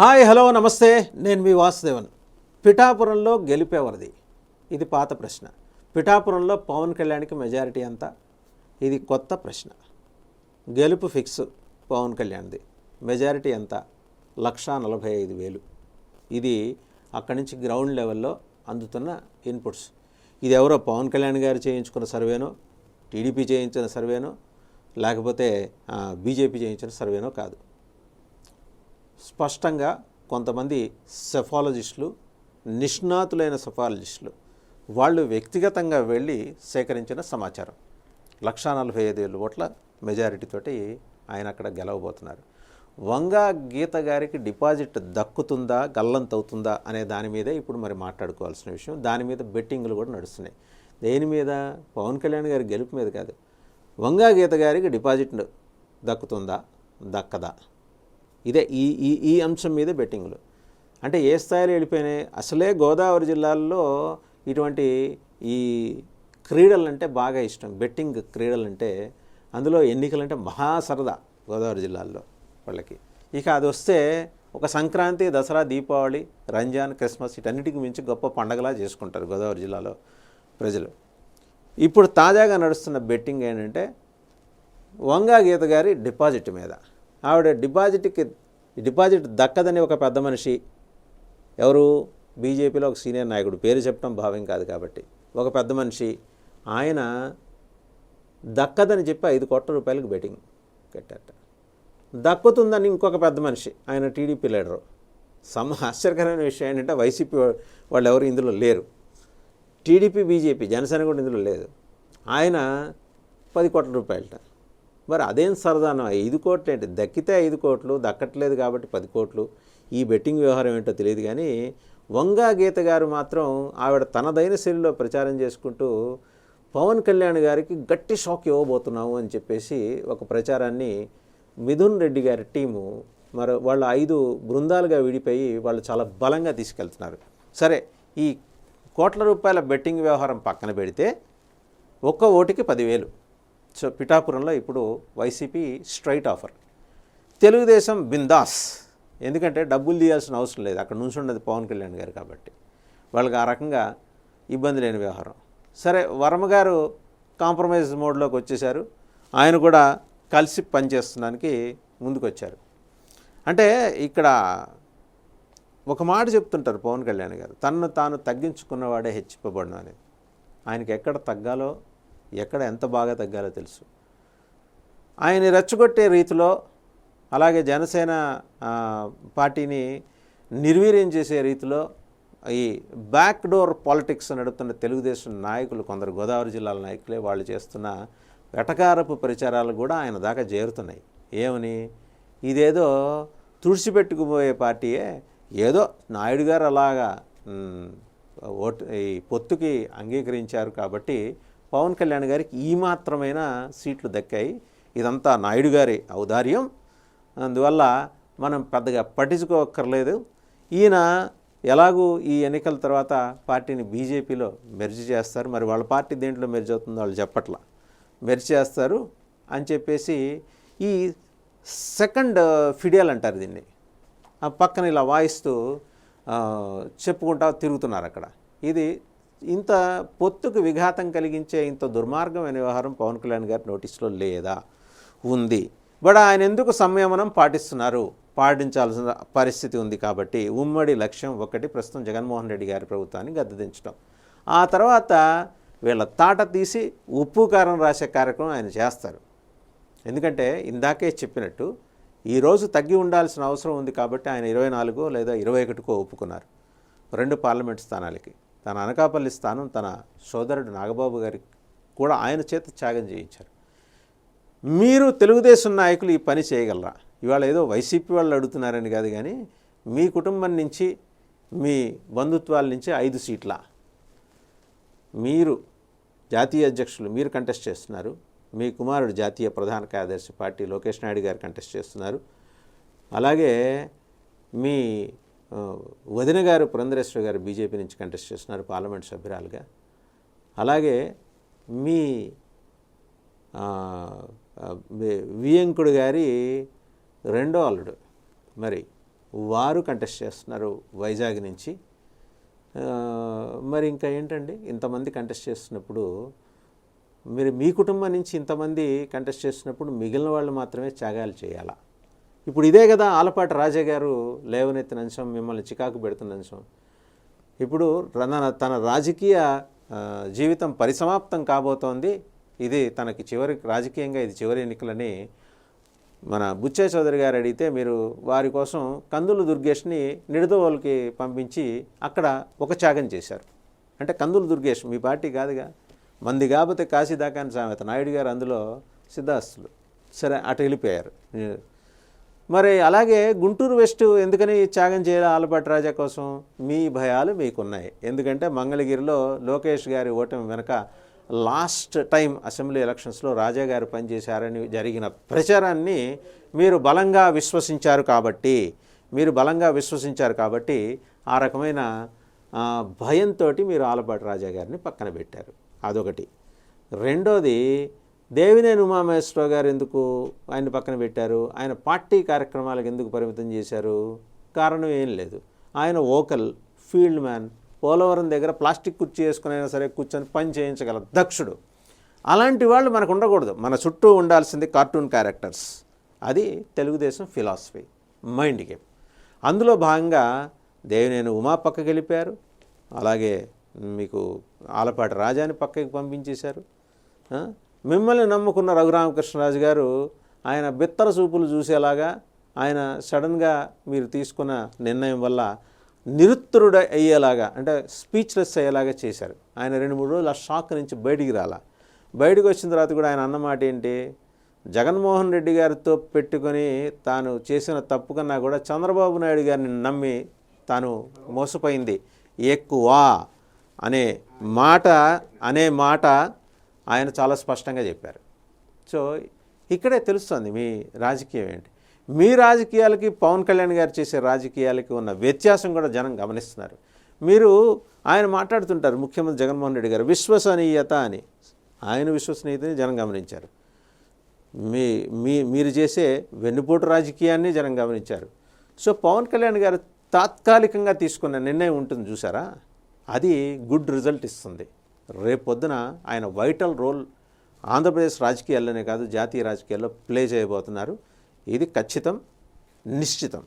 Hi hello నమస్తే. నేను మీ వాసుదేవన్. పిఠాపురంలో గెలిపేవరది ఇది పాత ప్రశ్న. పిఠాపురంలో పవన్ కళ్యాణ్కి మెజారిటీ ఎంత? ఇది కొత్త ప్రశ్న. గెలుపు ఫిక్స్ పవన్ కళ్యాణ్ది. మెజారిటీ ఎంత? లక్షా నలభై ఐదు వేలు. ఇది అక్కడి నుంచి గ్రౌండ్ లెవెల్లో అందుతున్న ఇన్పుట్స్. ఇది ఎవరో పవన్ కళ్యాణ్ గారు చేయించుకున్న సర్వేనో టీడీపీ చేయించిన సర్వేనో లేకపోతే బీజేపీ చేయించిన సర్వేనో కాదు. స్పష్టంగా కొంతమంది సెఫాలజిస్టులు నిష్ణాతులైన సెఫాలజిస్టులు వాళ్ళు వ్యక్తిగతంగా వెళ్ళి సేకరించిన సమాచారం. లక్షా నలభై ఐదు వేల ఓట్ల మెజారిటీతోటి ఆయన అక్కడ గెలవబోతున్నారు. వంగా గీత గారికి డిపాజిట్ దక్కుతుందా గల్లంతవుతుందా అనే దాని మీదే ఇప్పుడు మరి మాట్లాడుకోవాల్సిన విషయం. దాని మీద బెట్టింగ్లు కూడా నడుస్తున్నాయి. దేని మీద? పవన్ కళ్యాణ్ గారి గెలుపు మీద కాదు. వంగా గీత గారికి డిపాజిట్ దక్కుతుందా? దక్కదా? ఇదే ఈ ఈ ఈ అంశం మీద బెట్టింగ్లు. అంటే ఏ స్థాయిలో వెళ్ళిపోయినాయి అసలే గోదావరి జిల్లాల్లో ఇటువంటి ఈ క్రీడలంటే బాగా ఇష్టం. బెట్టింగ్ క్రీడలంటే అందులో ఎన్నికలంటే మహా సరదా గోదావరి జిల్లాల్లో వాళ్ళకి. ఇక అది వస్తే ఒక సంక్రాంతి దసరా దీపావళి రంజాన్ క్రిస్మస్ వీటన్నిటికి మించి గొప్ప పండగలా చేసుకుంటారు గోదావరి జిల్లాలో ప్రజలు. ఇప్పుడు తాజాగా నడుస్తున్న బెట్టింగ్ ఏంటంటే వంగా గీత గారి డిపాజిట్ మీద. ఆవిడ డిపాజిట్కి డిపాజిట్ దక్కదని ఒక పెద్ద మనిషి ఎవరు? బీజేపీలో ఒక సీనియర్ నాయకుడు. పేరు చెప్పడం భావ్యం కాదు కాబట్టి. ఒక పెద్ద మనిషి ఆయన దక్కదని చెప్పి ఐదు కోట్ల రూపాయలకు బెట్టింగ్ కట్టారట. దక్కుతుందని ఇంకొక పెద్ద మనిషి ఆయన టీడీపీ లీడరు. సమ ఆశ్చర్యకరమైన విషయం ఏంటంటే వైసీపీ వాళ్ళు ఎవరు ఇందులో లేరు. టీడీపీ బీజేపీ జనసేన కూడా ఇందులో లేదు. ఆయన పది కోట్ల రూపాయలట. మరి అదేం సరదాను? ఐదు కోట్లు ఏంటి? దక్కితే ఐదు కోట్లు దక్కట్లేదు కాబట్టి పది కోట్లు. ఈ బెట్టింగ్ వ్యవహారం ఏంటో తెలియదు కానీ వంగా గీత గారు మాత్రం ఆవిడ తనదైన శైలిలో ప్రచారం చేసుకుంటూ పవన్ కళ్యాణ్ గారికి గట్టి షాక్ ఇవ్వబోతున్నాము అని చెప్పేసి ఒక ప్రచారాన్ని మిథున్ రెడ్డి గారి టీము మరి వాళ్ళ ఐదు బృందాలుగా విడిపోయి వాళ్ళు చాలా బలంగా తీసుకెళ్తున్నారు. సరే ఈ కోట్ల రూపాయల బెట్టింగ్ వ్యవహారం పక్కన పెడితే ఒక్క ఓటుకి పదివేలు. సో పిఠాపురంలో ఇప్పుడు వైసీపీ స్ట్రైట్ ఆఫర్ తెలుగుదేశం బిందాస్. ఎందుకంటే డబ్బులు తీయాల్సిన అవసరం లేదు. అక్కడ నుంచి ఉన్నది పవన్ కళ్యాణ్ గారు కాబట్టి. వాళ్ళకి ఆ రకంగా ఇబ్బంది లేని వ్యవహారం. సరే వర్మ గారు కాంప్రమైజ్ మోడ్లోకి వచ్చేసారు ఆయన కూడా కలిసి పనిచేస్తున్నానికి ముందుకొచ్చారు. అంటే ఇక్కడ ఒక మాట చెప్తుంటారు పవన్ కళ్యాణ్ గారు. తనను తాను తగ్గించుకున్నవాడే హెచ్చిపబడను అనేది. ఆయనకి ఎక్కడ తగ్గాలో ఎక్కడ ఎంత బాగా తగ్గాలో తెలుసు. ఆయన రెచ్చగొట్టే రీతిలో అలాగే జనసేన పార్టీని నిర్వీర్యం చేసే రీతిలో ఈ బ్యాక్ డోర్ పాలిటిక్స్ నడుపుతున్న తెలుగుదేశం నాయకులు కొందరు గోదావరి జిల్లాల నాయకులే వాళ్ళు చేస్తున్న వెటకారపు ప్రచారాలు కూడా ఆయన దాకా చేరుతున్నాయి. ఏమని? ఇదేదో తుడిచిపెట్టుకుపోయే పార్టీయే. ఏదో నాయుడు గారు అలాగా ఓటు ఈ పొత్తుకి అంగీకరించారు కాబట్టి పవన్ కళ్యాణ్ గారికి ఈ మాత్రమైన సీట్లు దక్కాయి. ఇదంతా నాయుడు గారి ఔదార్యం. అందువల్ల మనం పెద్దగా పట్టించుకోక్కర్లేదు. ఈయన ఎలాగూ ఈ ఎన్నికల తర్వాత పార్టీని బీజేపీలో మెర్జ్ చేస్తారు. మరి వాళ్ళ పార్టీ దేంట్లో మెర్జ్ అవుతుందో వాళ్ళు చెప్పట్లా. మెర్జ్ చేస్తారు అని చెప్పేసి ఈ సెకండ్ ఫిడియల్ అంటారు దీన్ని. ఆ పక్కన ఇలా వాయిస్తూ చెప్పుకుంటా తిరుగుతున్నారు అక్కడ. ఇది ఇంత పొత్తుకు విఘాతం కలిగించే ఇంత దుర్మార్గమైన వ్యవహారం పవన్ కళ్యాణ్ గారి నోటీసులో లేదా? ఉంది. బట్ ఆయన ఎందుకు సంయమనం పాటిస్తున్నారు? పాటించాల్సిన పరిస్థితి ఉంది కాబట్టి ఉమ్మడి లక్ష్యం ఒకటి ప్రస్తుతం జగన్మోహన్ రెడ్డి గారి ప్రభుత్వాన్ని గద్దెదించడం ఆ తర్వాత వీళ్ళ తాట తీసి ఉప్పు కారం రాసే కార్యక్రమం ఆయన చేస్తారు. ఎందుకంటే ఇందాకే చెప్పినట్టు ఈరోజు తగ్గి ఉండాల్సిన అవసరం ఉంది కాబట్టి ఆయన ఇరవై నాలుగో లేదా ఇరవై ఒకటికో ఒప్పుకున్నారు. రెండు పార్లమెంట్ స్థానాలకి. తన అనకాపల్లి స్థానం తన సోదరుడు నాగబాబు గారికి కూడా ఆయన చేత త్యాగం చేయించారు. మీరు తెలుగుదేశం నాయకులు ఈ పని చేయగలరా? ఇవాళ ఏదో వైసీపీ వాళ్ళు అడుగుతున్నారని కాదు కానీ మీ కుటుంబం నుంచి మీ బంధుత్వాల నుంచి ఐదు సీట్ల. మీరు జాతీయ అధ్యక్షులు మీరు కంటెస్ట్ చేస్తున్నారు. మీ కుమారుడు జాతీయ ప్రధాన కార్యదర్శి పార్టీ లోకేష్ నాయుడు గారు కంటెస్ట్ చేస్తున్నారు. అలాగే మీ వదిన గారు పురంధరేశ్వర గారు బీజేపీ నుంచి కంటెస్ట్ చేస్తున్నారు పార్లమెంట్ సభ్యురాలుగా. అలాగే మీ వి- వియంకుడు గారి రెండో అల్లుడు. మరి వారు కంటెస్ట్ చేస్తున్నారు వైజాగ్ నుంచి. మరి ఇంకా ఏంటండి? ఇంతమంది కంటెస్ట్ చేస్తున్నప్పుడు మీరు మీ కుటుంబం నుంచి ఇంతమంది కంటెస్ట్ చేస్తున్నప్పుడు మిగిలిన వాళ్ళు మాత్రమే త్యాగాలు చేయాలా? ఇప్పుడు ఇదే కదా ఆలపాటి రాజా గారు లేవనెత్తిన అంశం మిమ్మల్ని చికాకు పెడుతున్న అంశం. ఇప్పుడు తన తన రాజకీయ జీవితం పరిసమాప్తం కాబోతోంది. ఇది తనకి చివరి రాజకీయంగా ఇది చివరి ఎన్నికలని మన బుచ్చే చౌదరి గారు అడిగితే మీరు వారి కోసం కందులు దుర్గేష్ని నిడదవోలకి పంపించి అక్కడ ఒక త్యాగం చేశారు. అంటే కందులు దుర్గేష్ మీ పార్టీ కాదుగా. మంది కాకపోతే కాశీ సామెత. నాయుడు గారు అందులో సిద్ధాస్తులు. సరే అటు వెళ్ళిపోయారు. మరి అలాగే గుంటూరు వెస్ట్ ఎందుకని త్యాగం చేయాలి ఆలపాటి రాజా కోసం? మీ భయాలు మీకున్నాయి. ఎందుకంటే మంగళగిరిలో లోకేష్ గారి ఓటమి వెనక లాస్ట్ టైం అసెంబ్లీ ఎలక్షన్స్లో రాజా గారు పనిచేశారని జరిగిన ప్రచారాన్ని మీరు బలంగా విశ్వసించారు కాబట్టి మీరు బలంగా విశ్వసించారు కాబట్టి ఆ రకమైన భయంతో మీరు ఆలపాటి రాజా గారిని పక్కన పెట్టారు. అదొకటి. రెండోది దేవినేని ఉమామహేశ్వరరావు గారు ఎందుకు ఆయన పక్కన పెట్టారు? ఆయన పార్టీ కార్యక్రమాలకు ఎందుకు పరిమితం చేశారు? కారణం ఏం లేదు. ఆయన ఓకల్ ఫీల్డ్ మ్యాన్ పోలవరం దగ్గర ప్లాస్టిక్ కుర్చీ వేసుకుని అయినా సరే కూర్చొని పని చేయించగల దక్షుడు. అలాంటి వాళ్ళు మనకు ఉండకూడదు. మన చుట్టూ ఉండాల్సింది కార్టూన్ క్యారెక్టర్స్. అది తెలుగుదేశం ఫిలాసఫీ మైండ్ గేమ్. అందులో భాగంగా దేవినేని ఉమా పక్కకి వెళ్ళిపోయారు. అలాగే మీకు ఆలపాటి రాజాని పక్కకి పంపించేశారు. మిమ్మల్ని నమ్ముకున్న రఘురామకృష్ణరాజు గారు ఆయన బిత్తర చూపులు చూసేలాగా ఆయన సడన్గా మీరు తీసుకున్న నిర్ణయం వల్ల నిరుత్తరుడ అయ్యేలాగా అంటే స్పీచ్లెస్ అయ్యేలాగా చేశారు. ఆయన రెండు మూడు రోజులు ఆ షాక్ నుంచి బయటికి రాలా. బయటకు వచ్చిన తర్వాత కూడా ఆయన అన్నమాట ఏంటి? జగన్మోహన్ రెడ్డి గారితో పెట్టుకొని తాను చేసిన తప్పు కన్నా కూడా చంద్రబాబు నాయుడు గారిని నమ్మి తాను మోసపోయింది. ఎక్కువ అనే మాట అనే మాట ఆయన చాలా స్పష్టంగా చెప్పారు. సో ఇక్కడే తెలుస్తుంది మీ రాజకీయం ఏంటి. మీ రాజకీయాలకి పవన్ కళ్యాణ్ గారు చేసే రాజకీయాలకి ఉన్న వ్యత్యాసం కూడా జనం గమనిస్తున్నారు. మీరు ఆయన మాట్లాడుతుంటారు ముఖ్యమంత్రి జగన్మోహన్ రెడ్డి గారు విశ్వసనీయత అని. ఆయన విశ్వసనీయతని జనం గమనించారు. మీ మీ మీరు చేసే వెన్నుపోటు రాజకీయాన్ని జనం గమనించారు. సో పవన్ కళ్యాణ్ గారు తాత్కాలికంగా తీసుకున్న నిర్ణయం ఉంటుంది చూసారా? అది గుడ్ రిజల్ట్ ఇస్తుంది. రేపొద్దున ఆయన వైటల్ రోల్ ఆంధ్రప్రదేశ్ రాజకీయాల్లోనే కాదు జాతీయ రాజకీయాల్లో ప్లే చేయబోతున్నారు. ఇది ఖచ్చితం నిశ్చితం.